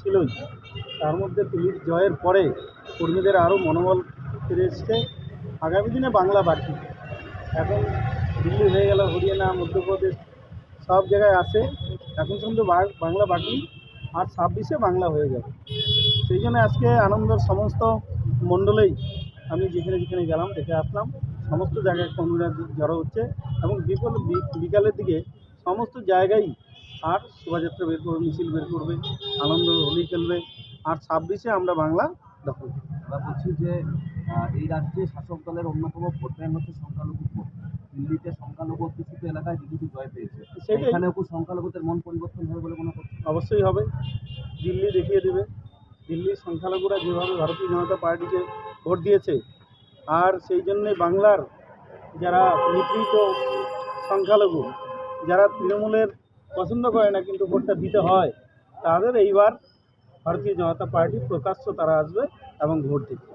ছিলই। তার মধ্যে দিলীপ জয়ের পরে কর্মীদের আরও মনোবল ফিরে এসছে আগামী দিনে বাংলা বাকি এখন দিল্লি হয়ে গেল, হরিয়ানা, মধ্যপ্রদেশ সব জায়গায় আছে। এখন শুধু বাংলা বাকি, আর ছাব্বিশে বাংলা হয়ে যাবে। সেই জন্য আজকে আনন্দের সমস্ত মণ্ডলেই আমি যেখানে যেখানে গেলাম, দেখে আসলাম। সমস্ত জায়গায় কর্মীরা জড়ো হচ্ছে এবং বিকালের দিকে সমস্ত জায়গায় আর শোভাযাত্রা বের করবে মিছিল বের করবে আনন্দ হোলি খেলবে আর ছাব্বিশে আমরা বাংলা দখল করব। আমরা বলছি যে এই রাজ্যে শাসক দলের অন্যতম ভোট ব্যাংক হচ্ছে সংখ্যালঘু ভোট। দিল্লিতে সংখ্যালঘু অধ্যুষিত এলাকায় বিজেপি জয় পেয়েছে। এখানেও কি সংখ্যালঘুদের মন পরিবর্তন হবে বলে মনে করছেন? অবশ্যই হবে। দিল্লি দেখিয়ে দেবে। দিল্লির সংখ্যালঘুরা যেভাবে ভারতীয় জনতা পার্টিকে ভোট দিয়েছে আর সেই জন্যে বাংলার যারা নিপীড়িত সংখ্যালঘু যারা তৃণমূলের পছন্দ করে না, কিন্তু ভোটটা দিতে হয়, তাদের এইবার ভারতীয় জনতা পার্টি প্রকাশ্য তারা আসবে এবং ভোট দেবে।